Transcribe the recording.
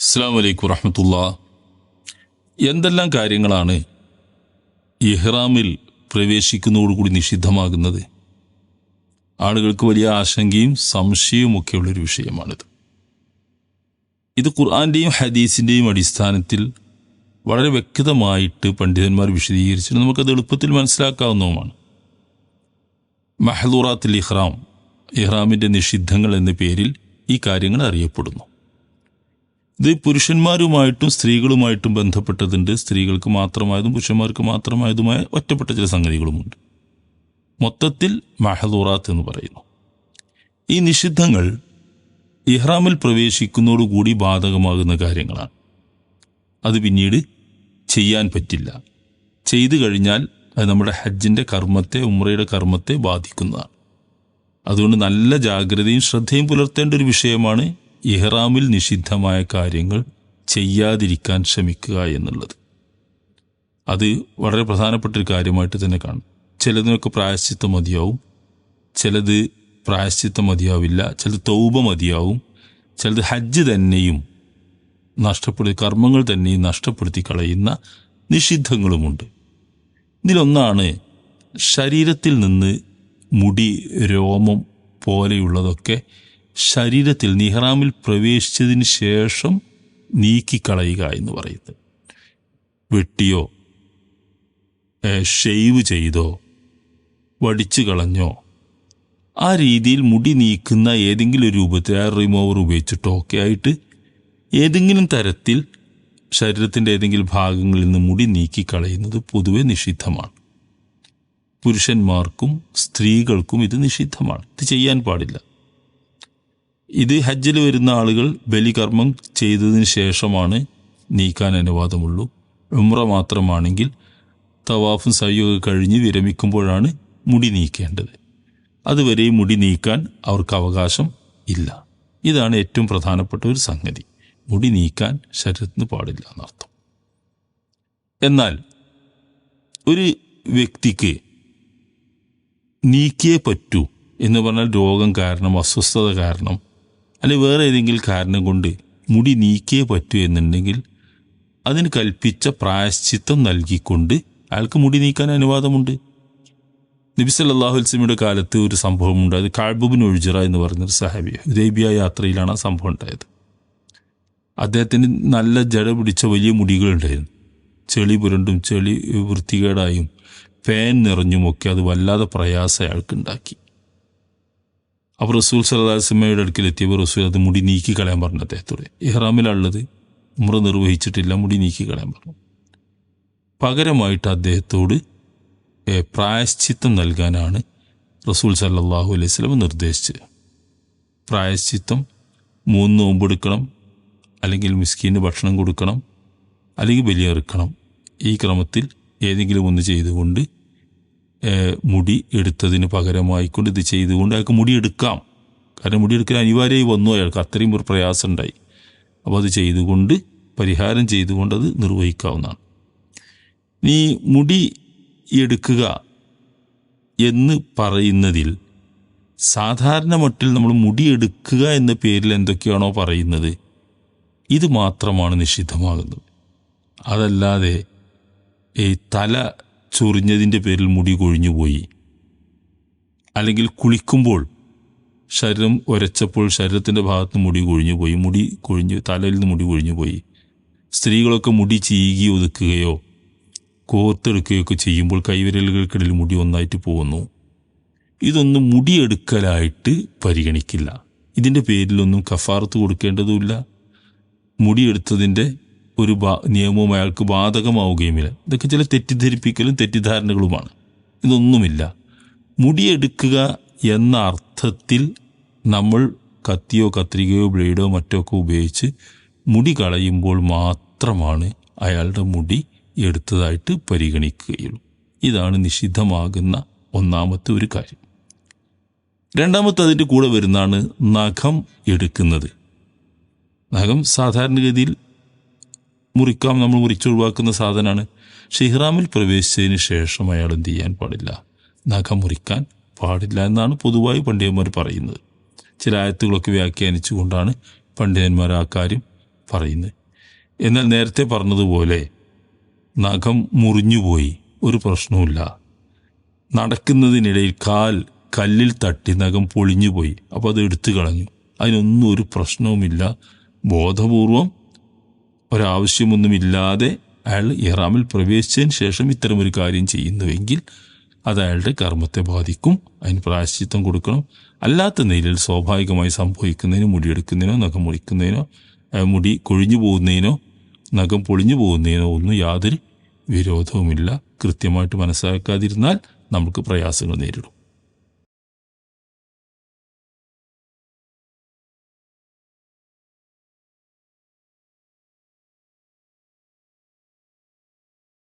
അസ്സാം വലൈക്കും വറഹമത്തുള്ള. എന്തെല്ലാം കാര്യങ്ങളാണ് ഇഹ്റാമിൽ പ്രവേശിക്കുന്നതോടുകൂടി നിഷിദ്ധമാകുന്നത്? ആളുകൾക്ക് വലിയ ആശങ്കയും സംശയവും ഒക്കെയുള്ളൊരു വിഷയമാണിത്. ഇത് ഖുർആന്റെയും ഹദീസിന്റെയും അടിസ്ഥാനത്തിൽ വളരെ വ്യക്തമായിട്ട് പണ്ഡിതന്മാർ വിശദീകരിച്ചിട്ട് നമുക്കത് എളുപ്പത്തിൽ മനസ്സിലാക്കാവുന്നതുമാണ്. മഹദൂറാത്തിൽ ഇഹ്റാം ഇഹ്റാമിന്റെ നിഷിദ്ധങ്ങൾ എന്ന പേരിൽ ഈ കാര്യങ്ങൾ അറിയപ്പെടുന്നു. ഇത് പുരുഷന്മാരുമായിട്ടും സ്ത്രീകളുമായിട്ടും ബന്ധപ്പെട്ടതുണ്ട് സ്ത്രീകൾക്ക് മാത്രമായതും പുരുഷന്മാർക്ക് മാത്രമായതുമായ ഒറ്റപ്പെട്ട ചില സംഗതികളുമുണ്ട്. മൊത്തത്തിൽ മഹദൂറാത്ത് എന്ന് പറയുന്നു. ഈ നിഷിദ്ധങ്ങൾ ഇഹ്റാമിൽ പ്രവേശിക്കുന്നതോടുകൂടി ബാധകമാകുന്ന കാര്യങ്ങളാണ്. അത് പിന്നീട് ചെയ്യാൻ പറ്റില്ല. ചെയ്തു കഴിഞ്ഞാൽ അത് നമ്മുടെ ഹജ്ജിന്റെ കർമ്മത്തെ ഉമ്രയുടെ കർമ്മത്തെ ബാധിക്കുന്നതാണ്. അതുകൊണ്ട് നല്ല ജാഗ്രതയും ശ്രദ്ധയും പുലർത്തേണ്ട ഒരു വിഷയമാണ് ഇഹ്റാമിൽ നിഷിദ്ധമായ കാര്യങ്ങൾ ചെയ്യാതിരിക്കാൻ ശ്രമിക്കുക എന്നുള്ളത്. അത് വളരെ പ്രധാനപ്പെട്ട ഒരു കാര്യമായിട്ട് തന്നെ കാണും. ചിലതിനൊക്കെ പ്രായശ്ചിത്തം മതിയാവും ചിലത് പ്രായശ്ചിത്തം മതിയാവില്ല ചിലത് തൗബ മതിയാവും ചിലത് ഹജ്ജ് തന്നെയും നഷ്ടപ്പെടുത്തി കർമ്മങ്ങൾ തന്നെയും നഷ്ടപ്പെടുത്തി കളയുന്ന നിഷിദ്ധങ്ങളുമുണ്ട്. ഇതിലൊന്നാണ് ശരീരത്തിൽ നിന്ന് മുടി രോമം പോലെയുള്ളതൊക്കെ ശരീരത്തിൽ നിഹ്റാമിൽ പ്രവേശിച്ചതിന് ശേഷം നീക്കിക്കളയുക എന്ന് പറയുന്നത്. വെട്ടിയോ ഷെയ്വ് ചെയ്തോ വടിച്ചു കളഞ്ഞോ ആ രീതിയിൽ മുടി നീക്കുന്ന ഏതെങ്കിലും രൂപത്തിൽ ആ റിമൂവർ ഉപയോഗിച്ചിട്ടോ ഒക്കെ ആയിട്ട് ഏതെങ്കിലും തരത്തിൽ ശരീരത്തിന്റെ ഏതെങ്കിലും ഭാഗങ്ങളിൽ നിന്ന് മുടി നീക്കിക്കളയുന്നത് പൊതുവെ നിഷിദ്ധമാണ്. പുരുഷന്മാർക്കും സ്ത്രീകൾക്കും ഇത് നിഷിദ്ധമാണ്. ഇത് ചെയ്യാൻ പാടില്ല. ഇത് ഹജ്ജിൽ വരുന്ന ആളുകൾ ബലികർമ്മം ചെയ്തതിന് ശേഷമാണ് നീക്കാൻ അനുവാദമുള്ളൂ. ഉമ്ര മാത്രമാണെങ്കിൽ തവാഫും സയ്യൊക്കെ കഴിഞ്ഞ് വിരമിക്കുമ്പോഴാണ് മുടി നീക്കേണ്ടത്. അതുവരെ മുടി നീക്കാൻ അവർക്ക് അവകാശം ഇല്ല. ഇതാണ് ഏറ്റവും പ്രധാനപ്പെട്ട ഒരു സംഗതി. മുടി നീക്കാൻ ശരീരത്തിന് പാടില്ല എന്നർത്ഥം. എന്നാൽ ഒരു വ്യക്തിക്ക് നീക്കിയേ പറ്റൂ എന്ന് പറഞ്ഞാൽ രോഗം കാരണം അസ്വസ്ഥത കാരണം അല്ലെങ്കിൽ വേറെ ഏതെങ്കിലും കാരണം കൊണ്ട് മുടി നീക്കേ പറ്റൂ എന്നുണ്ടെങ്കിൽ അതിന് കൽപ്പിച്ച പ്രായശ്ചിത്തം നൽകിക്കൊണ്ട് അയാൾക്ക് മുടി നീക്കാൻ അനുവാദമുണ്ട്. നബി സല്ലല്ലാഹു അലൈഹി വസല്ലമയുടെ കാലത്ത് ഒരു സംഭവം അത് കാഴ്ബുബിൻ ഒഴുജറ എന്ന് പറഞ്ഞൊരു സഹാബിയ ഹുദൈബിയ യാത്രയിലാണ് ആ സംഭവം ഉണ്ടായത്. അദ്ദേഹത്തിന് നല്ല ജട പിടിച്ച വലിയ മുടികളുണ്ടായിരുന്നു ചെളി പുരണ്ടും ചെളി വൃത്തികേടായും ഫാൻ നിറഞ്ഞുമൊക്കെ അത് വല്ലാതെ പ്രയാസം അയാൾക്ക് ഉണ്ടാക്കി. അപ്പോൾ റസൂൽ സല്ലാസ്മയുടെ അടുക്കിലെത്തിയപ്പോൾ റസൂൽ അത് മുടി നീക്കി കളയാൻ പറഞ്ഞു അദ്ദേഹത്തോട്. ഇഹ്റാമിലുള്ളത് ഉമ്ര നിർവഹിച്ചിട്ടില്ല മുടി നീക്കി കളയാൻ പറഞ്ഞു. പകരമായിട്ട് അദ്ദേഹത്തോട് പ്രായശ്ചിത്തം നൽകാനാണ് റസൂൽ സല്ലാഹു അലൈഹി സ്വലം നിർദ്ദേശിച്ചത്. പ്രായശ്ചിത്തം മൂന്ന് നോമ്പെടുക്കണം അല്ലെങ്കിൽ മിസ്കീന് ഭക്ഷണം കൊടുക്കണം അല്ലെങ്കിൽ ബലിയെറുക്കണം. ഈ ക്രമത്തിൽ ഏതെങ്കിലും ഒന്ന് ചെയ്തുകൊണ്ട് മുടി എടുത്തതിന് പകരമായിക്കൊണ്ട് ഇത് ചെയ്തുകൊണ്ട് അയാൾക്ക് മുടി എടുക്കാം. കാരണം മുടി എടുക്കാൻ അനിവാര്യമായി വന്നു അയാൾക്ക്. അത്രയും ഒരു പ്രയാസം ഉണ്ടായി അപ്പോൾ അത് ചെയ്തുകൊണ്ട് പരിഹാരം ചെയ്തുകൊണ്ട് അത് നിർവഹിക്കാവുന്നതാണ്. നീ മുടി എടുക്കുക എന്ന് പറയുന്നതിൽ സാധാരണ മട്ടിൽ നമ്മൾ മുടി എടുക്കുക എന്ന പേരിൽ എന്തൊക്കെയാണോ പറയുന്നത് ഇത് മാത്രമാണ് നിഷിദ്ധമാകുന്നത്. അതല്ലാതെ ഈ തല ചൊറിഞ്ഞതിന്റെ പേരിൽ മുടി കൊഴിഞ്ഞുപോയി അല്ലെങ്കിൽ കുളിക്കുമ്പോൾ ശരീരം ഒരച്ചപ്പോൾ ശരീരത്തിന്റെ ഭാഗത്ത് മുടി കൊഴിഞ്ഞുപോയി മുടി കൊഴിഞ്ഞു തലയിൽ നിന്ന് മുടി കൊഴിഞ്ഞുപോയി സ്ത്രീകളൊക്കെ മുടി ചീകി ഒതുക്കുകയോ കോർത്തെടുക്കുകയൊക്കെ ചെയ്യുമ്പോൾ കൈവിരലുകൾക്കിടയിൽ മുടി ഒന്നായിട്ട് പോകുന്നു. ഇതൊന്നും മുടിയെടുക്കലായിട്ട് പരിഗണിക്കില്ല. ഇതിന്റെ പേരിലൊന്നും കഫാർത്ത് കൊടുക്കേണ്ടതുമില്ല. മുടിയെടുത്തതിന്റെ ഒരു നിയമവും അയാൾക്ക് ബാധകമാവുകയുമില്ല ഇതൊക്കെ ചില തെറ്റിദ്ധരിപ്പിക്കലും തെറ്റിദ്ധാരണകളുമാണ്. ഇതൊന്നുമില്ല. മുടിയെടുക്കുക എന്ന അർത്ഥത്തിൽ നമ്മൾ കത്തിയോ കത്രികയോ ബ്ലേഡോ മറ്റോ ഒക്കെ ഉപയോഗിച്ച് മുടി കളയുമ്പോൾ മാത്രമാണ് അയാളുടെ മുടി എടുത്തതായിട്ട് പരിഗണിക്കുകയുള്ളൂ. ഇതാണ് നിഷിദ്ധമാകുന്ന ഒന്നാമത്തെ ഒരു കാര്യം. രണ്ടാമത്തെ അതിന്റെ കൂടെ വരുന്നതാണ് നഖം എടുക്കുന്നത്. നഖം സാധാരണഗതിയിൽ മുറിക്കാം നമ്മൾ മുറിച്ചൊഴിവാക്കുന്ന സാധനമാണ് ഷിഹ്റാമിൽ പ്രവേശിച്ചതിന് ശേഷം അയാൾ എന്ത് ചെയ്യാൻ പാടില്ല? നഖം മുറിക്കാൻ പാടില്ല എന്നാണ് പൊതുവായി പണ്ഡിതന്മാർ പറയുന്നത്. ചില ആയത്തുകളൊക്കെ വ്യാഖ്യാനിച്ചുകൊണ്ടാണ് പണ്ഡിതന്മാർ ആ കാര്യം പറയുന്നത്. എന്നാൽ നേരത്തെ പറഞ്ഞതുപോലെ നഖം മുറിഞ്ഞുപോയി ഒരു പ്രശ്നവുമില്ല. നടക്കുന്നതിനിടയിൽ കാൽ കല്ലിൽ തട്ടി നഖം പൊളിഞ്ഞുപോയി അപ്പോൾ അത് എടുത്തു കളഞ്ഞു. അതിനൊന്നും ഒരു പ്രശ്നവുമില്ല. ബോധപൂർവം ഒരാവശ്യമൊന്നുമില്ലാതെ അയാൾ ഇഹ്റാമിൽ പ്രവേശിച്ചതിന് ശേഷം ഇത്തരമൊരു കാര്യം ചെയ്യുന്നുവെങ്കിൽ അത് അയാളുടെ കർമ്മത്തെ ബാധിക്കും അതിന് പ്രായശ്ചിത്തം കൊടുക്കണം അല്ലാത്ത നിലയിൽ സ്വാഭാവികമായി സംഭവിക്കുന്നതിനോ മുടിയെടുക്കുന്നതിനോ നഖം മുറിക്കുന്നതിനോ മുടി കൊഴിഞ്ഞു പോകുന്നതിനോ നഖം പൊളിഞ്ഞു പോകുന്നതിനോ ഒന്നും യാതൊരു വിരോധവുമില്ല. കൃത്യമായിട്ട് മനസ്സിലാക്കാതിരുന്നാൽ നമുക്ക് പ്രയാസങ്ങൾ നേരിടും.